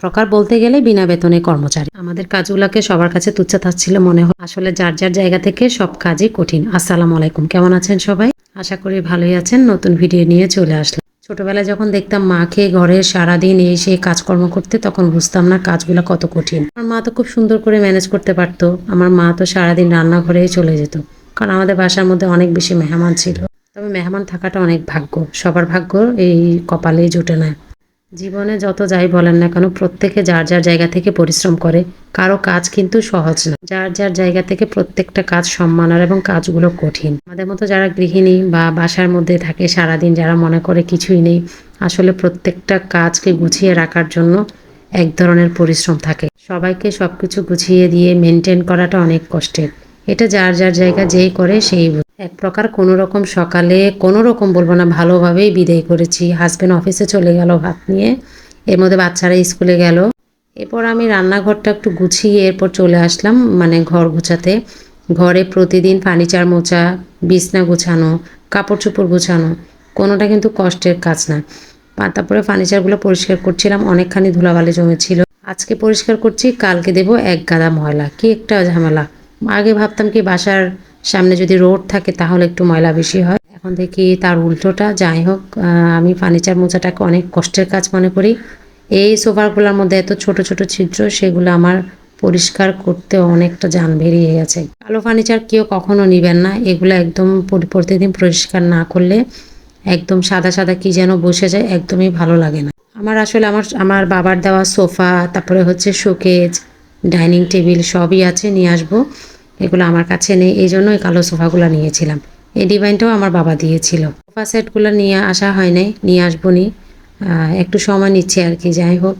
প্রকার বলতে গেলে বিনা বেতনে কর্মচারী। আমাদের কাজগুলোকে সবার কাছে তুচ্ছ তাচ্ছিল মনে হয়। আসলে যার যার জায়গা থেকে সব কাজই কঠিন। আসসালামু আলাইকুম। কেমন আছেন সবাই? আশা করি ভালোই আছেন। নতুন ভিডিও নিয়ে চলে আসলাম। ছোটবেলায় যখন দেখতাম মাকে ঘরে সারাদিন এই সেই কাজকর্ম করতে, তখন বুঝতাম না কাজগুলো কত কঠিন। আমার মা তো খুব সুন্দর করে ম্যানেজ করতে পারতো। আমার মা তো সারাদিন রান্নাঘরেই চলে যেত। কারণ আমাদের বাসার মধ্যে অনেক বেশি মেহমান ছিল। তবে মেহমান থাকাটা অনেক ভাগ্য। সবার ভাগ্য এই কপালেই জুটে না। জীবনে যত যাই বলেন না কেন, প্রত্যেকে যার যার জায়গা থেকে পরিশ্রম করে, কারও কাজ কিন্তু সহজ না। যার যার জায়গা থেকে প্রত্যেকটা কাজ সম্মানের এবং কাজগুলো কঠিন। আমাদের মতো যারা গৃহিণী বা বাসার মধ্যে থাকে, সারাদিন যারা মনে করে কিছুই নেই, আসলে প্রত্যেকটা কাজকে গুছিয়ে রাখার জন্য এক ধরনের পরিশ্রম থাকে। সবাইকে সবকিছু গুছিয়ে দিয়ে মেনটেন করাটা অনেক কষ্টের। এটা যার যার জায়গা যেই করে সেই। এক প্রকার কোনো রকম সকালে কোনো রকম বলব না, ভালোভাবেই বিদায় করেছি। হাজব্যান্ড অফিসে চলে গেল ভাত নিয়ে। এর মধ্যে বাচ্চারা স্কুলে গেল। এরপর আমি রান্নাঘরটা একটু গুছিয়ে এরপর চলে আসলাম মানে ঘর গুছাতে। ঘরে প্রতিদিন ফার্নিচার মোছা, বিছনা গুছানো, কাপড় চোপড় গুছানো, কোনোটা কিন্তু কষ্টের কাজ না। তারপরে ফার্নিচারগুলো পরিষ্কার করছিলাম, অনেকখানি ধুলাবালি জমেছিল। আজকে পরিষ্কার করছি, কালকে দেবো এক গাদা ময়লা, কি একটা ঝামেলা। আগে ভাবতাম কি বাসার সামনে যদি রোড থাকে তাহলে একটু ময়লা বেশি হয়। এখন দেখি তার উল্টোটা, যাই হোক আমি ফার্নিচার মোছাটাকে অনেক কষ্টের কাজ মনে করি। এই সোফারগুলোর মধ্যে এত ছোট ছোট ছিদ্র, সেগুলো আমার পরিষ্কার করতে অনেকটা যান বেরিয়ে গেছে। কালো ফার্নিচার কেউ কখনো নিবেন না, এগুলো একদম প্রতিদিন পরিষ্কার না করলে একদম সাদা সাদা কি যেন বসে যায়, একদমই ভালো লাগে না। আমার আসলে আমার আমার বাবার দেওয়া সোফা, তারপরে হচ্ছে শোকেজ, ডাইনিং টেবিল সবই আছে, নিয়ে আসব। এগুলো আমার কাছে নেই, এই জন্য এই কালো সোফাগুলো নিয়েছিলাম। এই ডিভাইনটাও আমার বাবা দিয়েছিল। সোফা সেটগুলো নিয়ে আসা হয় নাই, নিয়ে আসব নি একটু সময় নিচ্ছে আর কি, যাই হোক।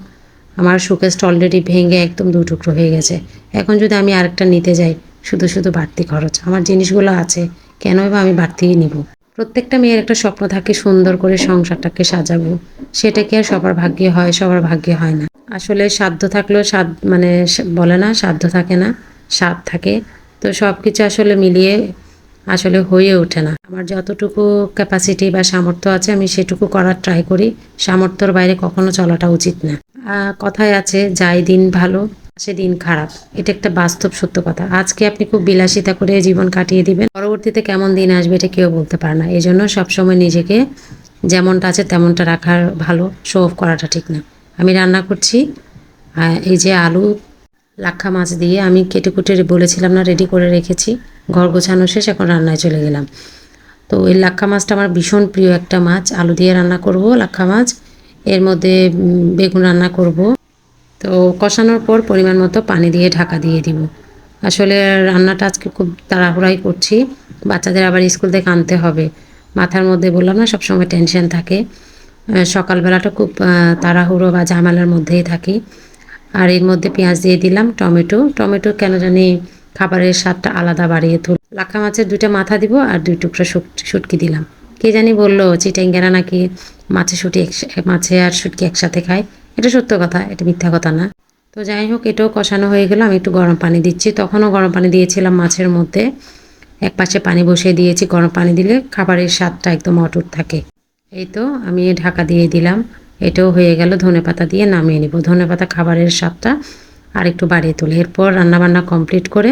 আমার শোকেসটা অলরেডি ভেঙে একদম দু টুকরো হয়ে গেছে। এখন যদি আমি আরেকটা নিতে যাই, শুধু শুধু বাড়তি খরচ। আমার জিনিসগুলো আছে কেনই বা আমি বাড়তিই নিব? প্রত্যেকটা মেয়ের একটা স্বপ্ন থাকে, সুন্দর করে সংসারটাকে সাজাবো। সেটা কি আর সবার ভাগ্যে হয়, সবার ভাগ্যে হয় না। আসলে সাধ্য থাকলেও সাদ মানে বলে না, সাধ্য থাকে না স্বাদ থাকে। তো সব কিছু আসলে মিলিয়ে আসলে হয়ে ওঠে না। আমার যতটুকু ক্যাপাসিটি বা সামর্থ্য আছে, আমি সেটুকু করার ট্রাই করি। সামর্থ্যর বাইরে কখনো চলাটা উচিত না। কথায় আছে, যাই দিন ভালো সে দিন খারাপ। এটা একটা বাস্তব সত্য কথা। আজকে আপনি খুব বিলাসিতা করে জীবন কাটিয়ে দিবেন। পরবর্তীতে কেমন দিন আসবে এটা কেউ বলতে পারে না। এই জন্য সবসময় নিজেকে যেমনটা আছে তেমনটা রাখার ভালো শো অফ করাটা ঠিক না। আমি রান্না করছি এই যে আলু লাক্ষা মাছ দিয়ে আমি কেটে কুটে বলেছিলাম, না রেডি করে রেখেছি। ঘর গোছানো শেষ, এখন রান্নায় চলে গেলাম। তো এই লাক্ষা মাছটা আমার ভীষণ প্রিয় একটা মাছ। আলু দিয়ে রান্না করব লাক্ষা মাছ। এর মধ্যে বেগুন রান্না করব। তো কষানোর পর পরিমাণ মতো পানি দিয়ে ঢাকা দিয়ে দিব। আসলে রান্নাটা আজকে খুব তাড়াহুড়াই করছি। বাচ্চাদের আবার স্কুল থেকে আনতে হবে। মাথার মধ্যে বললাম না, সবসময় টেনশন থাকে। সকালবেলাটা খুব তাড়াহুড়ো বা ঝামেলার মধ্যেই থাকি। আর এর মধ্যে পেঁয়াজ দিয়ে দিলাম, টমেটো। টমেটো কেন জানি খাবারের স্বাদটা আলাদা বাড়িয়ে তুল লাখা মাছের দুইটা মাথা দিব আর দুই টুকরা শুট- শুটকি দিলাম। কে জানি বলল, চিটেঙ্গেরা নাকি মাছে শুটি মাছে আর শুটকি একসাথে খায়। এটা সত্য কথা, এটা মিথ্যা কথা না। তো যাই হোক, এটাও কষানো হয়ে গেল। আমি একটু গরম পানি দিচ্ছি। তখনও গরম পানি দিয়েছিলাম মাছের মধ্যে। এক পাশে পানি বসিয়ে দিয়েছি গরম পানি দিলে খাবারের স্বাদটা একদম অটুট থাকে। এই তো আমি ঢাকা দিয়ে দিলাম। এটাও হয়ে গেল, ধনে পাতা দিয়ে নামিয়ে নিব। ধনে পাতা খাবারের স্বাদটা আর একটু বাড়িয়ে তুলে। এরপর রান্নাবান্না কমপ্লিট করে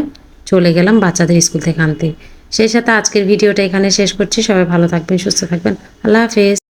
চলে গেলাম বাচ্চাদের স্কুল থেকে আনতে। সেই সাথে আজকের ভিডিওটা এখানে শেষ করছি। সবাই ভালো থাকবেন, সুস্থ থাকবেন। আল্লাহ হাফেজ।